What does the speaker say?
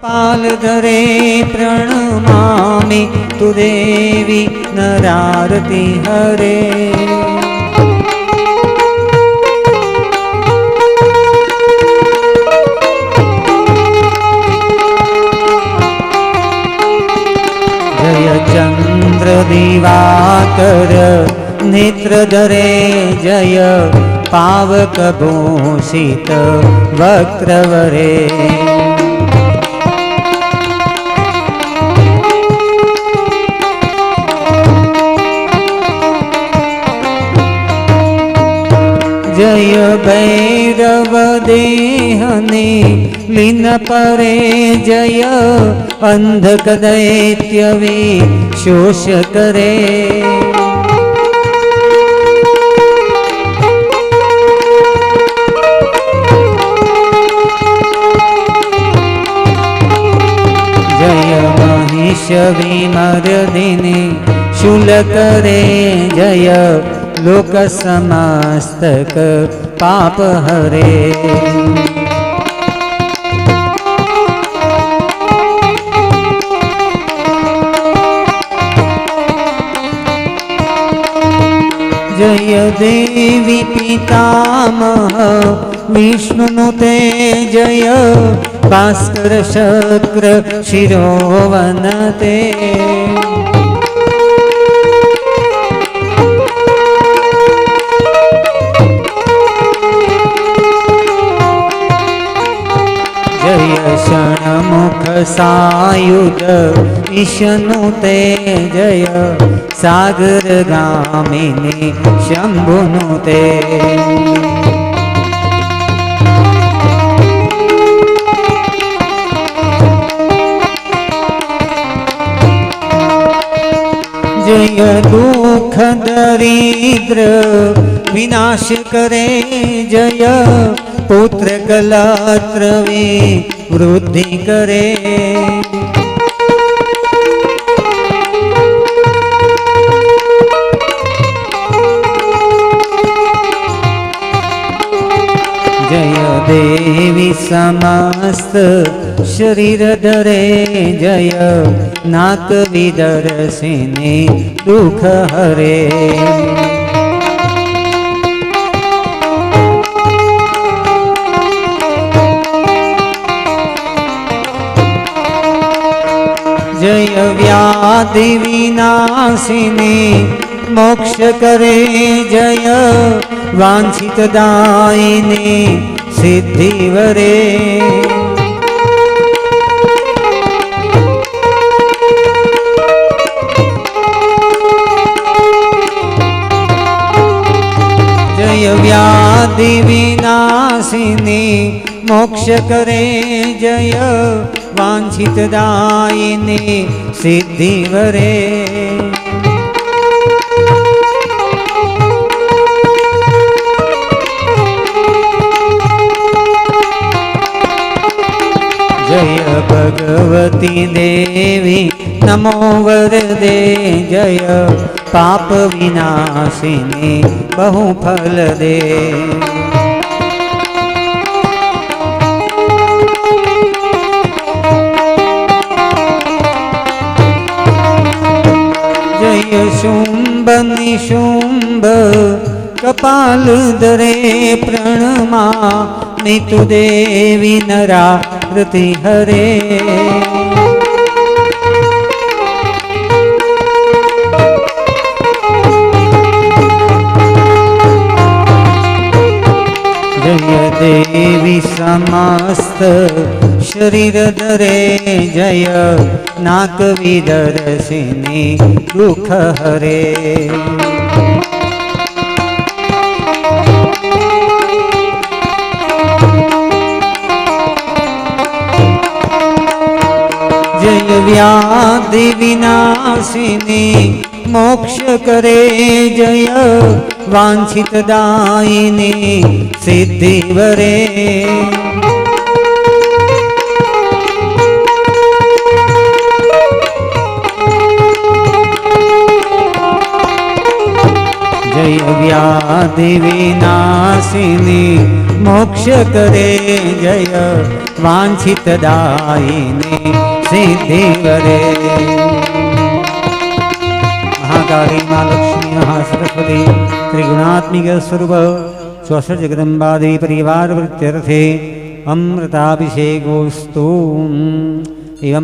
पालधरे प्रणमामि तु देवी नरारति हरे जय चन्द्रदिवाकर नेत्रधरे जय पावकभूषित वक्त्रवरे જય ભૈરવ દેહને, લીન પરે જય અંધક દૈત્યવે શોષ કરે જય મહિષ વિમર દિને શુલ કરે જય लोक समस्तक पाप हरे जय देवी पितामह विष्णुनुते जय भास्कर शक्र शिरोवनते સાયુધ ઈશનુ તે જય સાગર ગામિની શંભુનું તે જય દુઃખ દરિદ્ર વિનાશ કરે જય પુત્ર કલાત્રવી વૃદ્ધિ કરે. જય દેવી સમસ્ત શરીર ધરે. જય નાક વિદર્શિને દુઃખ હરે. આદિ વિનાશિની મોક્ષ કરે જય વાંછિત દાયિની સિદ્ધિ વરે જય વ્યાધિ વિનાશિની મોક્ષ કરે જય વાંછિત દાયને સિદ્ધિ વરે. જય ભગવતી દેવી, નમો વરદે, જય પાપ વિનાશિની બહુ ફલ દે. કાય શુંભ નિશુંભ કપાલ દરે પ્રણમા નિતુ દેવી નરારતિ હરે જય દેવી સમસ્ત શરીર દરે જય નાક વિદરસિને દુઃખ હરે જય વ્યાધિ વિનાશિની મોક્ષ કરે જય વાંછિત દાયિની સિદ્ધિ વરે વ્યાધિ વિનાશિની મોક્ષ કરે જય વાંછિત દાયિની સિદ્ધિ વરે. મહાકાળી મા લક્ષ્મી, મહા સરસ્વતી, ત્રિગુણાત્મિક સ્વરૂપ સ્વસ્વ જગદંબાદી પરિવાર વૃત્યર્થે અમૃતાભિષેકોસ્તુ. એવમ